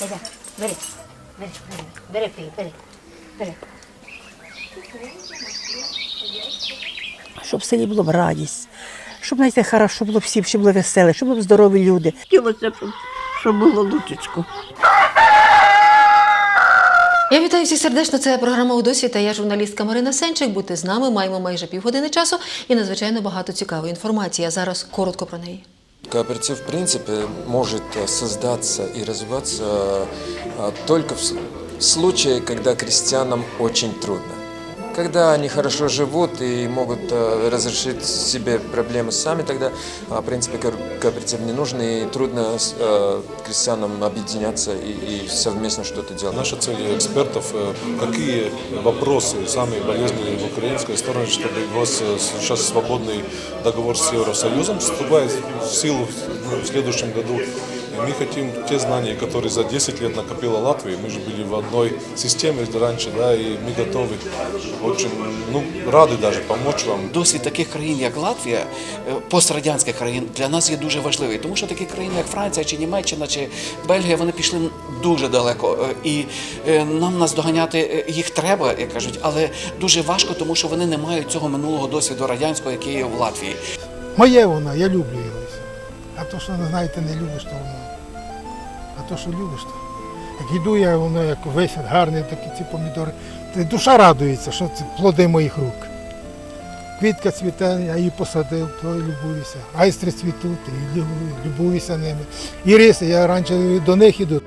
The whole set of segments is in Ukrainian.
Бери, бери, бери, бери, пий, бери, бери. Щоб в селі була б радість, щоб знаєте, хорошо було всім, щоб було веселе, щоб були здорові люди. Хотілося, щоб, щоб було лучечко. Я вітаю всіх сердечно. Це програма у досвіта. Я журналістка Марина Сенчик. Будьте з нами. Маємо майже півгодини часу і надзвичайно багато цікавої інформації. А зараз коротко про неї. Кооператив, в принципе, может э, создаться и развиваться только в случае, когда крестьянам очень трудно. Когда они хорошо живут и могут э, разрешить себе проблемы сами, тогда, а, в принципе, ко- кооператив не нужен и трудно с- э, крестьянам объединяться и, и совместно что-то делать. Наша цель экспертов, э, какие вопросы самые болезненные в украинской стороне, чтобы у вас э, сейчас свободный договор с Евросоюзом вступает в силу в следующем году. И Мы хотим те знания, которые за 10 лет накопила Латвия, мы же были в одной системе раньше, да, и мы готовы очень, ну, рады даже помочь вам. Досвід таких країн, як Латвія, е, пострадянських країн, для нас є дуже важливий, тому що такі країни, як Франція, чи Німеччина, чи Бельгія, вони пішли дуже далеко. е, І е, нам наздоганяти е, їх треба, як кажуть, але дуже важко, тому що вони не мають цього минулого досвіду радянського, який є в Латвії. Моє воно, я люблю його. все. А то, що знаєте, не любиш, то воно. А то, що любиш, то. Як йду я, воно як весь гарний, такі ці помідори. Та душа радується, що це плоди моїх рук. Квітка цвіте, я її посадив, то любуюся. Айстри цвітуть, і любуюся ними. І риси, я раніше до них іду.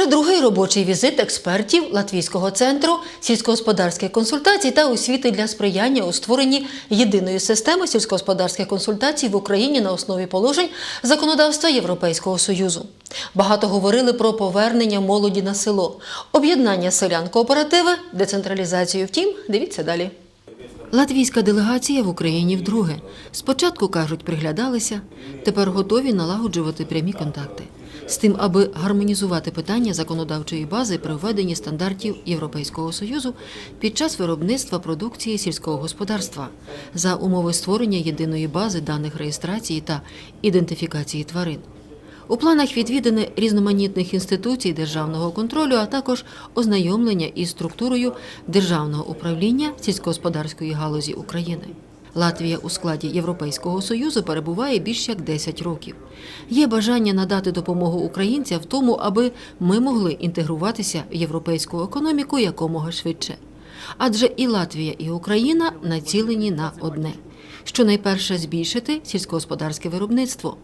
Вже другий робочий візит експертів Латвійського центру сільськогосподарських консультацій та освіти для сприяння у створенні єдиної системи сільськогосподарських консультацій в Україні на основі положень законодавства Європейського союзу. Багато говорили про повернення молоді на село, об'єднання селян кооперативи, децентралізацію. Втім, дивіться далі. Латвійська делегація в Україні вдруге. Спочатку кажуть, приглядалися, тепер готові налагоджувати прямі контакти з тим, аби гармонізувати питання законодавчої бази при введенні стандартів Європейського союзу під час виробництва продукції сільського господарства за умови створення єдиної бази даних реєстрації та ідентифікації тварин. У планах відвідини різноманітних інституцій державного контролю, а також ознайомлення із структурою державного управління сільськогосподарської галузі України. Латвія у складі Європейського союзу перебуває більш як 10 років. Є бажання надати допомогу українцям в тому, аби ми могли інтегруватися в європейську економіку якомога швидше. Адже і Латвія, і Україна націлені на одне: щонайперше збільшити сільськогосподарське виробництво,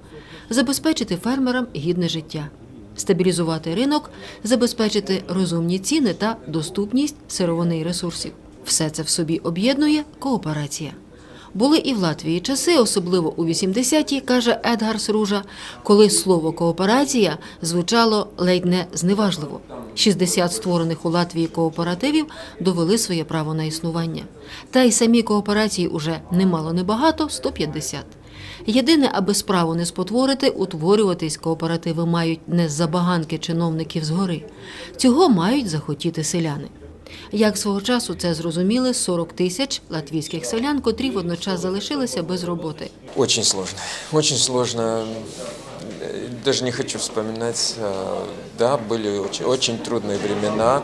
забезпечити фермерам гідне життя, стабілізувати ринок, забезпечити розумні ціни та доступність сировини і ресурсів. Все це в собі об'єднує кооперація. Були і в Латвії часи, особливо у 80-ті, каже Едгарс Ружа, коли слово кооперація звучало ледь не зневажливо. 60 створених у Латвії кооперативів довели своє право на існування. Та й самі кооперації уже немало небагато 150. Єдине, аби справу не спотворити, утворюватись кооперативи мають не з забаганки чиновників згори. Цього мають захотіти селяни. Як свого часу це зрозуміли 40 тисяч латвійських селян, котрі водночас залишилися без роботи. Очень сложно. Очень сложно. Э, Даже не хочу вспоминать. Э, Да, были очень, очень трудные времена,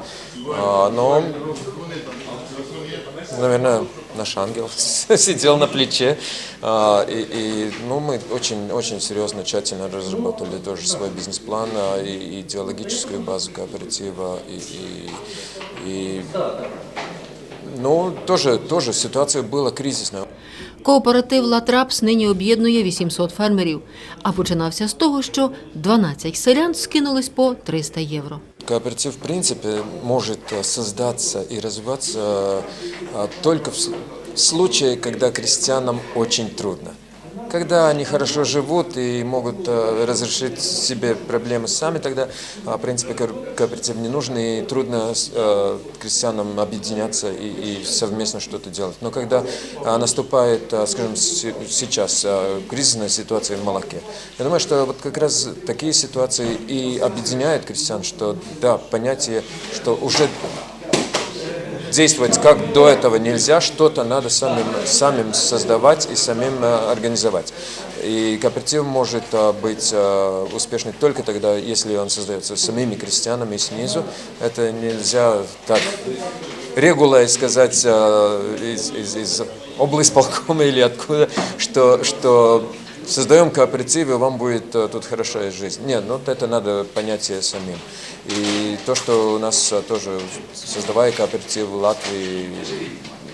а, но, наверное, наш ангел сидел на плече. И, и, ну, мы очень, очень серьезно, тщательно разработали тоже свой бизнес-план, и идеологическую базу кооператива. И, и, и, ну, тоже, тоже ситуация была кризисная. Кооператив Латрапс нині об'єднує 800 фермерів, а починався з того, що 12 селян скинулись по 300 євро. Кооператив, в принципе, может э, создаться и развиваться э, только в случае, когда крестьянам очень трудно. Когда они хорошо живут и могут э, разрешить себе проблемы сами, тогда, а, в принципе, ко- кооператив не нужен и трудно с- э, крестьянам объединяться и, и совместно что-то делать. Но когда а, наступает, а, скажем, се- сейчас а, кризисная ситуация в молоке, я думаю, что вот как раз такие ситуации и объединяют крестьян, что да, понятие, что уже действовать как до этого нельзя, что-то надо самим, самим создавать и самим э, организовать. И кооператив может э, быть э, успешный только тогда, если он создается самими крестьянами снизу. Это нельзя так регулой сказать э, из, из, из облсполкома или откуда, что, что создаем кооператив, и вам будет э, тут хорошая жизнь. Нет, ну это надо понятие самим. И то, что у нас э, тоже, создавая кооператив в Латвии,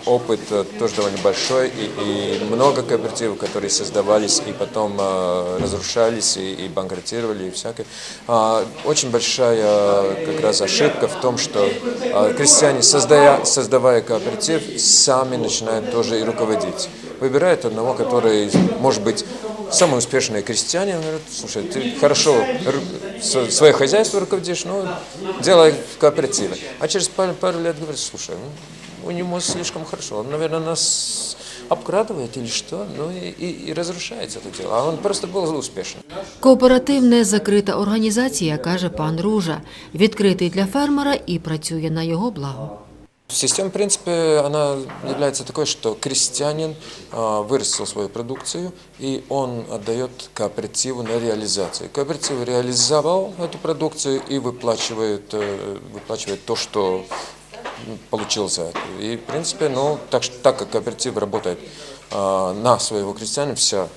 опыт э, тоже довольно большой, и, и много кооперативов, которые создавались и потом э, разрушались, и, и банкротировали, и всякое. А, очень большая как раз ошибка в том, что э, крестьяне, создая, создавая кооператив, сами начинают тоже и руководить. Выбирают одного, который, может быть, самый успешный крестьянин, он говорит, слушай, ты хорошо ру- с- свое хозяйство руководишь, ну, делай в кооперативе. А через пару, пару лет говорит, слушай, ну, у него слишком хорошо, он, наверное, нас обкрадывает или что, ну и, и- и разрушается это дело. А он просто был успешен. Кооператив не закрита організація, каже пан Ружа. Відкритий для фермера і працює на його благо. Система, в принципе, она является такой, что крестьянин а, вырастил свою продукцию, и он отдает кооперативу на реализацию. Кооператив реализовал эту продукцию и выплачивает, э, выплачивает то, что м, получил за это. И, в принципе, ну, так, что- так как кооператив работает а, на своего крестьянина, вся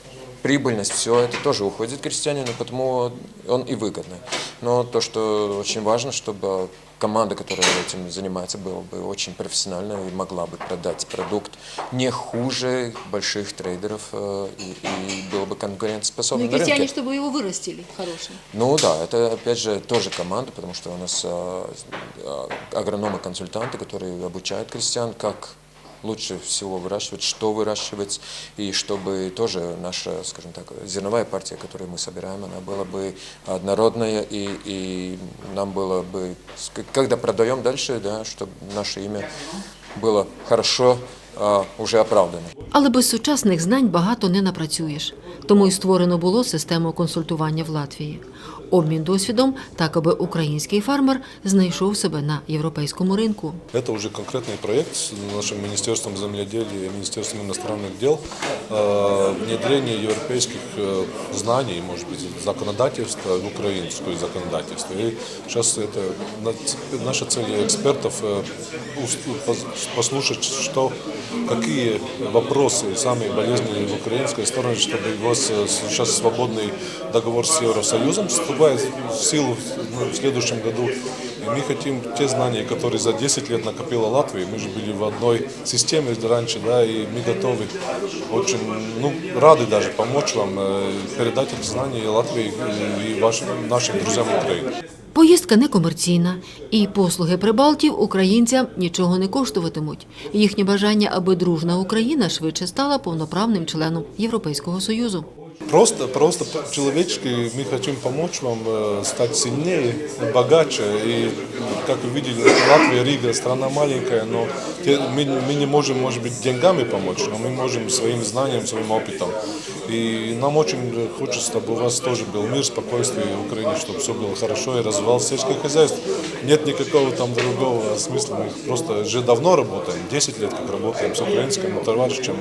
прибыльность, все это тоже уходит крестьянину, потому он и выгодный. Но то, что очень важно, чтобы команда, которая этим занимается, была бы очень профессиональна и могла бы продать продукт не хуже больших трейдеров э, и, и было бы конкурентоспособно на рынке. чтобы его вырастили хорошим. Ну да, это опять же тоже команда, потому что у нас а, а, агрономы-консультанты, которые обучают крестьян, как лучше всего выращивать, что выращивать, и чтобы тоже наша, скажем так, зерновая партия, которую мы собираем, она была бы однородная, и, и нам было бы, ск- когда продаем дальше, да, чтобы наше имя было хорошо а, уже оправдано. Але без сучасних знань багато не напрацюєш. Тому й створено було систему консультування в Латвії. Обмін досвідом, так аби український фермер знайшов себе на європейському ринку. Это уже конкретный проект с нашим Министерством земледелия и Министерством иностранных дел. э, Внедрение европейских э, знаний, может быть, законодательства в украинское законодательство. И сейчас это на- наша цель экспертов э, ус- пос- послушать, что, какие вопросы самые болезненные в украинской стороне, чтобы у вас э, сейчас свободный договор с Евросоюзом вступает в силу ну, в следующем году. И мы хотим те знания, которые за 10 лет накопила Латвия, мы же были в одной системе раньше, да, и мы готовы очень, ну, рады даже помочь вам э, передать эти знания Латвии и вашим, нашим друзьям Украины. Поїздка не комерційна, і послуги прибалтів українцям нічого не коштуватимуть. Їхнє бажання, аби дружна Україна швидше стала повноправним членом Європейського союзу. Просто, просто человечески мы хотим помочь вам э, стать сильнее, богаче. И, как вы видели, Латвия, Рига, страна маленькая, но мы, мы не можем, может быть, деньгами помочь, но мы можем своим знанием, своим опытом. И нам очень хочется, чтобы у вас тоже был мир, спокойствие в Украине, чтобы все было хорошо и развивалось сельское хозяйство. Нет никакого там другого смысла. Мы просто уже давно работаем, 10 лет как работаем с украинским товарищем.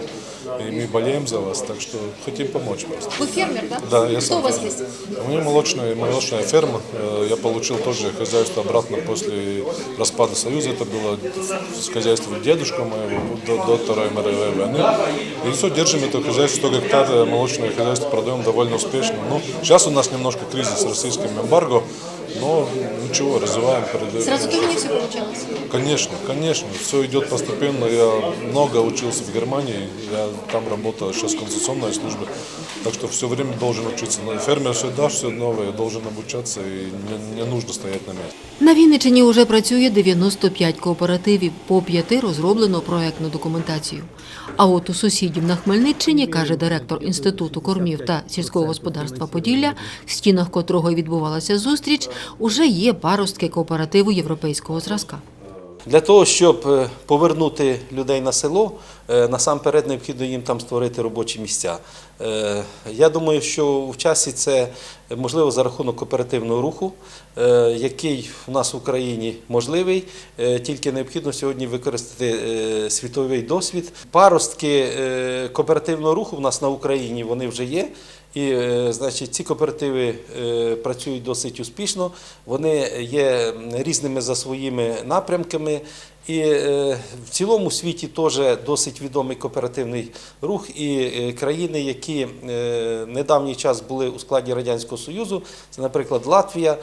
И мы болеем за вас, так что хотим помочь просто. Ви фермер, так? Да, я сам. фермер. У меня молочная, молочная ферма. Э, Я получил тоже хозяйство обратно после распада Союза. Это было с хозяйства дедушка моего до, до Второй мировой войны. И все, держим это хозяйство, 100 гектар э, молочное хозяйство продаем довольно успешно. Ну, сейчас у нас немножко кризис с российским эмбарго, но ничего, развиваем. передаем. Сразу тоже не все получалось. Конечно, конечно, все идет постепенно. Я много учился в Германии, я там работал сейчас в конституционной службе, так что все время должен учиться. Но Фермер всегда все новое, должен обучаться и не, не нужно стоять на месте. На Вінниччині уже працює 95 кооперативів, по п'яти розроблено проектну документацію. А от у сусідів на Хмельниччині, каже директор Інституту кормів та сільського господарства Поділля, в стінах котрого й відбувалася зустріч, уже є паростки кооперативу європейського зразка. Для того, щоб е, повернути людей на село, е, насамперед необхідно їм там створити робочі місця. Е, Я думаю, що в часі це можливо за рахунок кооперативного руху, який у нас в Україні можливий, тільки необхідно сьогодні використати світовий досвід. Паростки кооперативного руху в нас на Україні вони вже є. І е, значить, ці кооперативи е, працюють досить успішно. Вони є різними за своїми напрямками. І е, в цілому світі теж досить відомий кооперативний рух. І е, країни, які е, недавній час були у складі Радянського Союзу, це, наприклад, Латвія,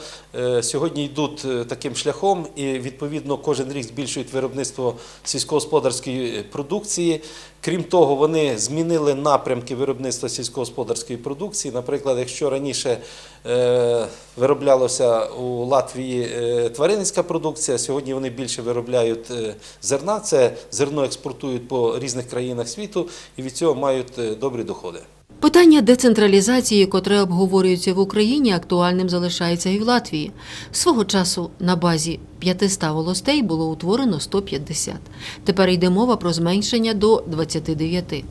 сьогодні йдуть таким шляхом, і відповідно кожен рік збільшують виробництво сільськогосподарської продукції. Крім того, вони змінили напрямки виробництва сільськогосподарської продукції. Наприклад, якщо раніше вироблялося у Латвії е, тваринницька продукція, сьогодні вони більше виробляють е, зерна. Це зерно експортують по різних країнах світу і від цього мають е, добрі доходи. Питання децентралізації, котре обговорюється в Україні, актуальним залишається і в Латвії. Свого часу на базі 500 волостей було утворено 150. Тепер йде мова про зменшення до 29.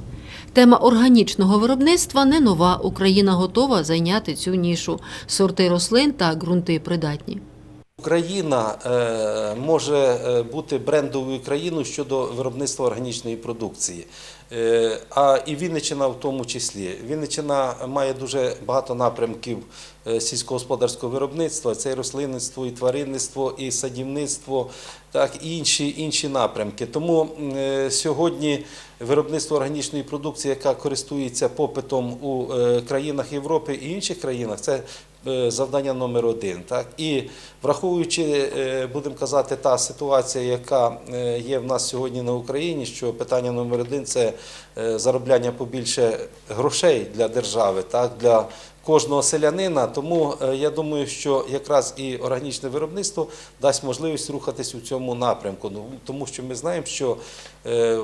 Тема органічного виробництва не нова. Україна готова зайняти цю нішу. Сорти рослин та ґрунти придатні. Україна е, може е, бути брендовою країною щодо виробництва органічної продукції. Е, А і Вінниччина в тому числі. Вінниччина має дуже багато напрямків сільськогосподарського виробництва. Це і рослинництво, і тваринництво, і садівництво, так і інші, інші напрямки. Тому е, сьогодні виробництво органічної продукції, яка користується попитом у е, країнах Європи і інших країнах, це е, завдання номер один. Так? І враховуючи, е, будемо казати, та ситуація, яка е, є в нас сьогодні на Україні, що питання номер один це е, заробляння побільше грошей для держави, так? для кожного селянина. Тому е, я думаю, що якраз і органічне виробництво дасть можливість рухатись у цьому напрямку. Ну, Тому що ми знаємо, що е,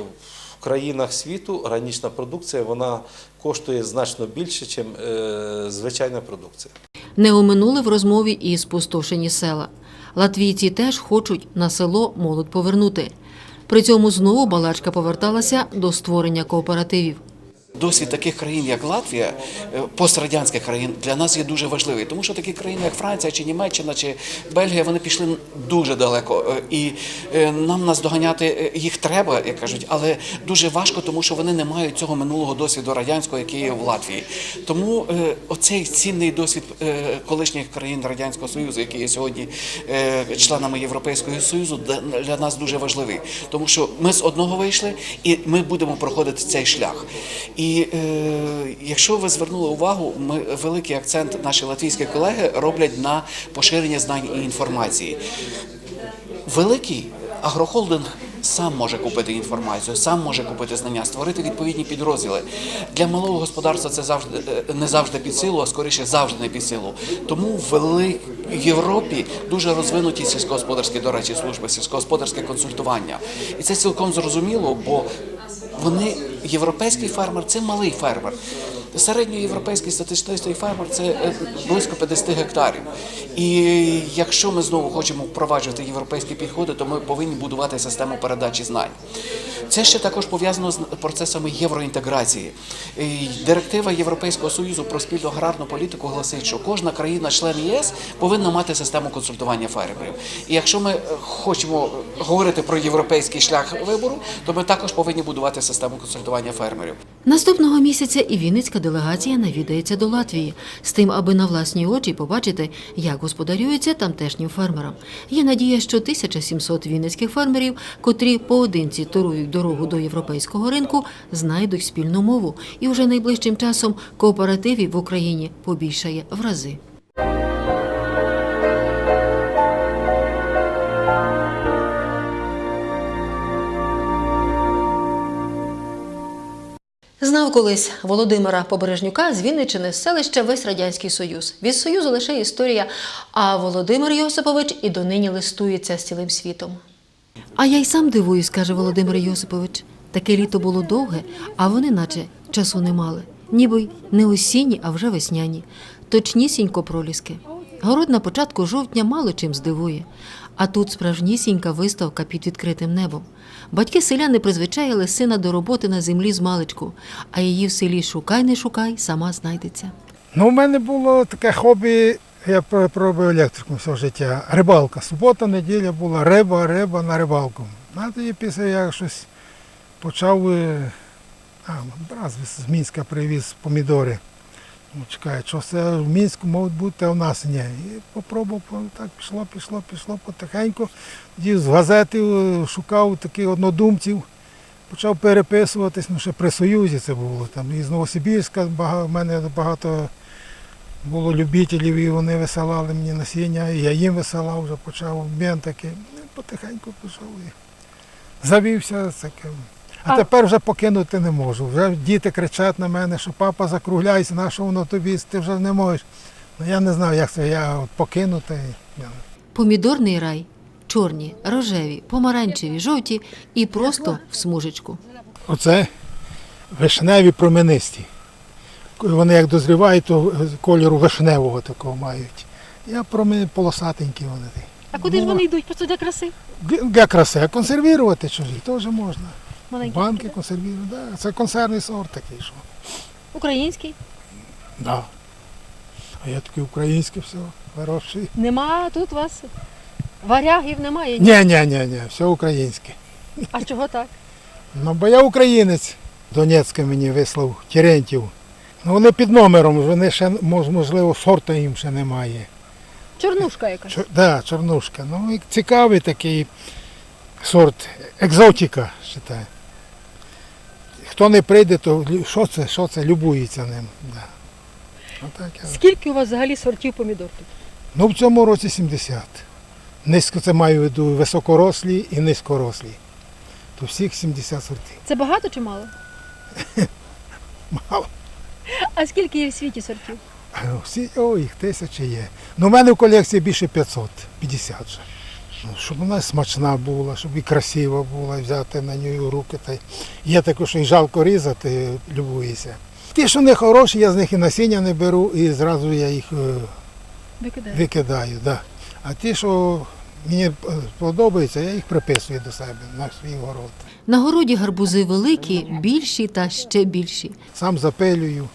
в країнах світу органічна продукція вона коштує значно більше, ніж звичайна продукція. Не оминули в розмові і спустошені села. Латвійці теж хочуть на село молодь повернути. При цьому знову балачка поверталася до створення кооперативів. Досвід таких країн, як Латвія, е, пострадянських країн, для нас є дуже важливий, тому що такі країни, як Франція, чи Німеччина, чи Бельгія, вони пішли дуже далеко. Е, І е, нам наздоганяти їх треба, як кажуть, але дуже важко, тому що вони не мають цього минулого досвіду радянського, який є в Латвії. Тому оцей цінний досвід колишніх країн Радянського Союзу, які є сьогодні членами Європейського Союзу, для нас дуже важливий, тому що ми з одного вийшли, і ми будемо проходити цей шлях. І е, якщо ви звернули увагу, ми великий акцент наші латвійські колеги роблять на поширення знань і інформації. Великий агрохолдинг сам може купити інформацію, сам може купити знання, створити відповідні підрозділи. Для малого господарства це завжди е, не завжди під силу, а скоріше завжди не під силу. Тому в Вели- Європі дуже розвинуті сільськогосподарські, до речі, служби, сільськогосподарське консультування. І це цілком зрозуміло, бо вони європейський фермер це малий фермер. Середньоєвропейський статистичний фермер це е, близько 50 гектарів. І якщо ми знову хочемо впроваджувати європейські підходи, то ми повинні будувати систему передачі знань. Це ще також пов'язано з процесами євроінтеграції. Директива Європейського союзу про спільну аграрну політику гласить, що кожна країна-член ЄС повинна мати систему консультування фермерів. І якщо ми е, хочемо говорити про європейський шлях вибору, то ми також повинні будувати систему консультування фермерів. Наступного місяця і Вінницька делегація навідається до Латвії з тим, аби на власні очі побачити, як господарюється тамтешнім фермерам. Є надія, що 1700 вінницьких фермерів, котрі поодинці торують дорогу до європейського ринку, знайдуть спільну мову, і вже найближчим часом кооперативів в Україні побільшає в рази. Знав колись Володимира Побережнюка з Вінничини з селища весь Радянський Союз. Від Союзу лише історія, а Володимир Йосипович і донині листується з цілим світом. А я й сам дивуюсь, каже Володимир Йосипович. Таке літо було довге, а вони наче часу не мали. Ніби й не осінні, а вже весняні. Точнісінько проліски. Город на початку жовтня мало чим здивує. А тут справжнісінька виставка під відкритим небом. Батьки селяни призвичаїли сина до роботи на землі з маличку, а її в селі шукай не шукай, сама знайдеться. Ну, у мене було таке хобі, я пр- пробив електрику все життя. Рибалка. Субота, неділя була риба, риба на рибалку. А тоді після я щось почав. е, А, раз з Мінська привіз помідори. Чекай, що це в Мінську можуть бути, а в нас ні. І попробував, так пішло, пішло, пішло потихеньку. Тоді з газети е, шукав таких однодумців. Почав переписуватись, ну ще при Союзі це було. Там із Новосибірська багато, в мене багато було любителів, і вони висилали мені насіння, і я їм висилав, вже почав обмін такий. Ну, Потихеньку пішов і завівся таким. А, А- тепер вже покинути не можу. Вже діти кричать на мене, що папа закругляйся, на що воно тобі, ти вже не можеш. Ну я не знав, як це я от покинути. Помідорний рай чорні, рожеві, помаранчеві, жовті і просто в смужечку. Оце вишневі променисті. Вони як дозрівають, то кольору вишневого такого мають. Я промені полосатенькі вони. такі. А куди ж Ну, вони йдуть? Просто для краси? Для- краси, а консервувати чужі теж можна. Маленькі. Банки консервують, да. це консервний сорт такий, що. Український? Да. А я такий український все вирощую. Нема тут у вас варягів немає. Ні, ні, ні, ні, все українське. А чого так? Ну, бо я українець. Донецька мені вислав Терентів. Ну, вони під номером, вони ще, можливо, сорта їм ще немає. Чорнушка якась. Чор, да, чорнушка. Ну, і цікавий такий сорт, екзотика, вважаю. Хто не прийде, то що це, що це, любується ним. Да. Отак я. Скільки у вас взагалі сортів помідор тут? Ну, в цьому році 70. Низько це маю в виду високорослі і низькорослі. То всіх 70 сортів. Це багато чи мало? Мало. А скільки є в світі сортів? Всі, о, їх тисячі є. Ну, у мене в колекції більше 500, 50 вже. Ну, Щоб вона смачна була, щоб і красива була, взяти на неї в руки. Та є таке, що і жалко різати, любуєшся. Ті, що не хороші, я з них і насіння не беру, і зразу я їх е, Викидаю. викидаю. Да. А ті, що мені е, подобаються, я їх приписую до себе на свій город. На городі гарбузи великі, більші та ще більші. Сам запилюю.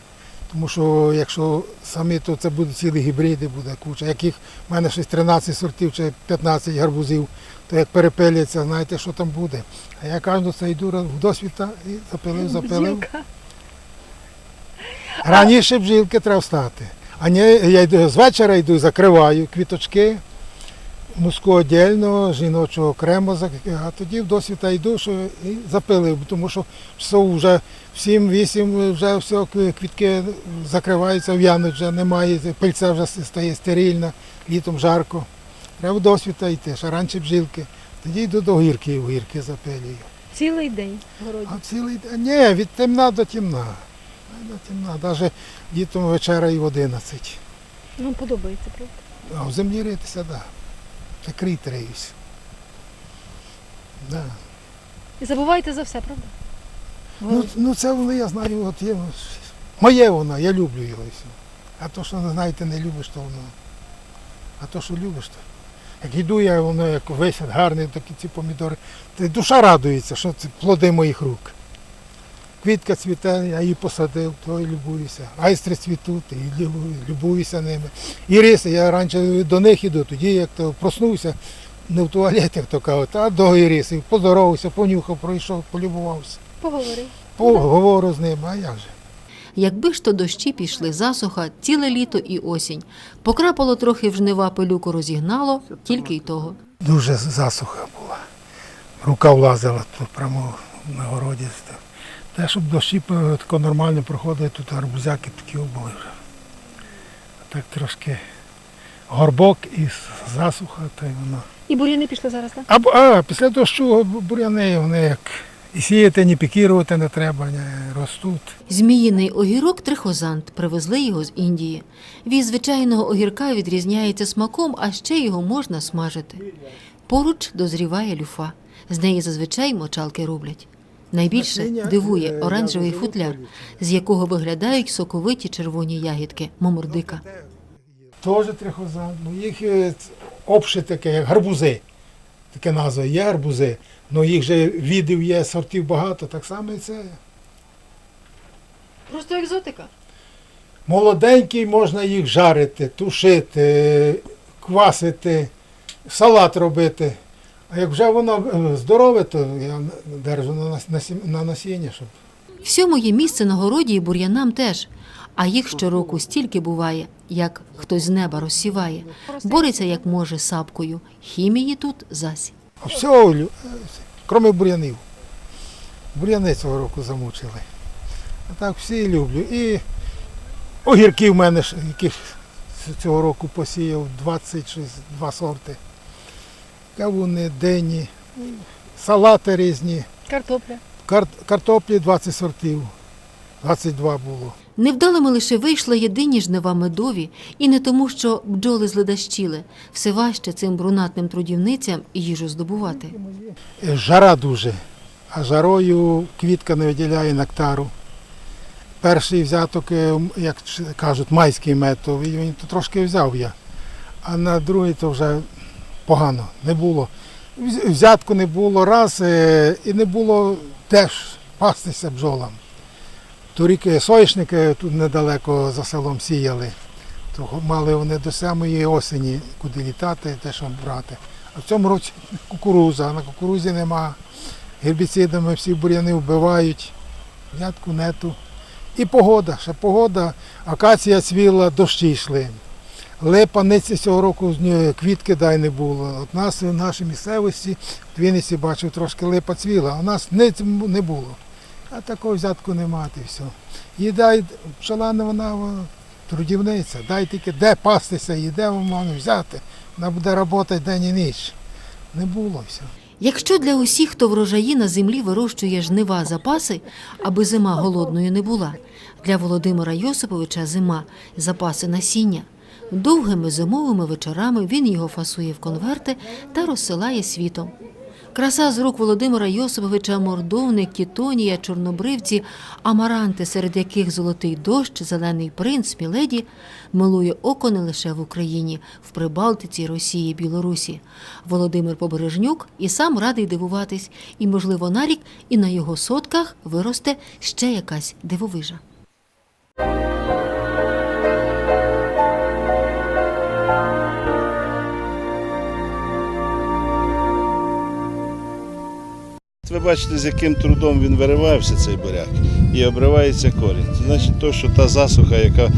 Тому що якщо самі, то це будуть цілі гібриди, буде куча. Яких в мене щось 13 сортів чи 15 гарбузів, то як перепиляться, знаєте, що там буде. А я кожну це йду в досвіта і запилив, запилив. Раніше бджілки треба встати. А не, я йду з вечора йду, закриваю квіточки, муску отдельно, жіночого окремо, а тоді в досвіта йду що, і запилив, тому що часов вже в 7-8 вже все, квітки закриваються, в'януть вже немає, пильця вже стає стерильна, літом жарко. Треба в досвіта йти, ще раніше бджілки. Тоді йду до гірки, і в гірки запилюю. Цілий день городі. А цілий день. Ні, від темна до темна. До темна. Навіть дітям вечора і в 11. Вам подобається, правда? А в землі ритися, так. Да. Це кріт. Да. І забуваєте за все, правда? Ну, ну це воно, я знаю, от є. Моє воно, я люблю його і все. А то, що знаєте, не любиш, то воно. А то, що любиш, то. Як йду я, воно як висять гарні такі ці помідори. Та й душа радується, що це плоди моїх рук. Квітка цвіте, я її посадив, то і любуюся. Айстри цвітуть, і любуюся ними. І риси, я раніше до них іду, тоді як то проснувся, не в туалеті, як то кажуть, а до іриси, поздоровався, понюхав, пройшов, полюбувався. Поговори. Поговорю з ним, а як же? Якби ж то дощі пішли засуха, ціле літо і осінь. Покрапало трохи в жнива, пилюку розігнало, тільки й того. Дуже засуха була. Рука влазила тут прямо на городі. Те, щоб дощі е, тако нормально проходили, тут гарбузяки такі були вже. Так трошки горбок і засуха, та й воно. І бур'яни пішли зараз, так? А, а після дощу бу- буряни, вони як і сіяти, ні пікірувати не треба, не ростуть. Зміїний огірок трихозант привезли його з Індії. Від звичайного огірка відрізняється смаком, а ще його можна смажити. Поруч дозріває люфа. З неї зазвичай мочалки роблять. Найбільше дивує оранжевий футляр, з якого виглядають соковиті червоні ягідки момордика. Теж трихозан, ну їх е, обши таке, як гарбузи. таке назва, є арбузи, але їх же видів є, сортів багато, так само і це. Просто екзотика. Молоденькі можна їх жарити, тушити, квасити, салат робити. А як вже воно е, здорове, то я держу на, насіння, щоб Всьому є місце на городі і бур'янам теж. А їх щороку стільки буває, як хтось з неба розсіває. Бореться як може сапкою. Хімії тут зась. А всього, е, крім бур'янів. Бур'яни цього року замучили. А так всі люблю. І огірки в мене, яких цього року посіяв 22 сорти. Кавуни, дині, салати різні. Картопля. Кар- картоплі 20 сортів. 22 було. Невдалими лише вийшли єдині жнива медові, і не тому, що бджоли зледащили. Все важче цим брунатним трудівницям їжу здобувати. Е, Жара дуже, а жарою квітка не виділяє нектару. Перший взяток, е, як кажуть, майський мед, то він то трошки взяв я. А на другий то вже погано, не було. Взятку не було раз е, і не було теж пастися бджолам. Торік е, соняшники тут недалеко за селом сіяли. То мали вони до самої осені куди літати, те, що брати. А в цьому році кукуруза, а на кукурузі нема. Гербіцидами всі бур'яни вбивають, ядку нету. І погода, ще погода, акація цвіла, дощі йшли. Липа ниці цього року ні, квітки дай не було. От нас в нашій місцевості, в Вінниці бачив, трошки липа цвіла, а у нас ниць не було. А такого взятку нема, і все. І дай не вона трудівниця, дай тільки де пастися і вона взяти. Вона буде працювати день і ніч. Не було все. Якщо для усіх, хто врожаї на землі вирощує жнива запаси, аби зима голодною не була, для Володимира Йосиповича зима запаси насіння. Довгими зимовими вечорами він його фасує в конверти та розсилає світом. Краса з рук Володимира Йосиповича, мордовник, кітонія, чорнобривці, амаранти, серед яких золотий дощ, зелений принц, міледі, милує око не лише в Україні, в Прибалтиці, Росії, Білорусі. Володимир Побережнюк і сам радий дивуватись, і, можливо, на рік і на його сотках виросте ще якась дивовижа. Ви бачите, з яким трудом він виривався, цей буряк, і обривається корінь. Значить, то, що та засуха, яка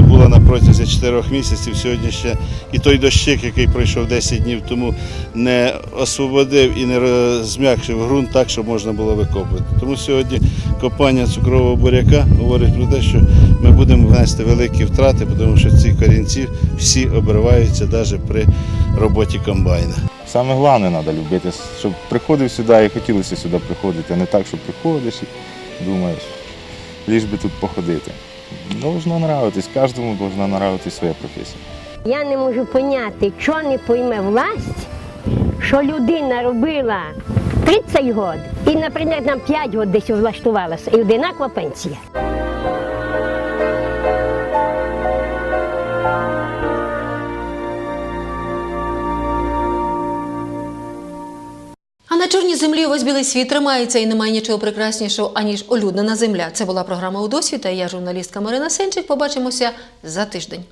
була на протязі 4 місяців, сьогодні ще і той дощик, який пройшов 10 днів тому, не освободив і не роз- зм'якшив ґрунт так, щоб можна було викопувати. Тому сьогодні копання цукрового буряка говорить про те, що ми будемо внести великі втрати, тому що ці корінці всі обриваються навіть при роботі комбайна. Саме головне треба любити, щоб приходив сюди і хотілося сюди приходити, а не так, що приходиш і думаєш, ліж би тут походити. Должно нравитись, кожному должна нравитись своя професія. Я не можу поняти, що не пойме власть, що людина робила 30 років і, наприклад, нам 5 років десь влаштувалася, і одинакова пенсія. На чорній землі ось білий світ тримається і немає нічого прекраснішого, аніж улюднена земля. Це була програма «У досвіта». Я журналістка Марина Сенчик. Побачимося за тиждень.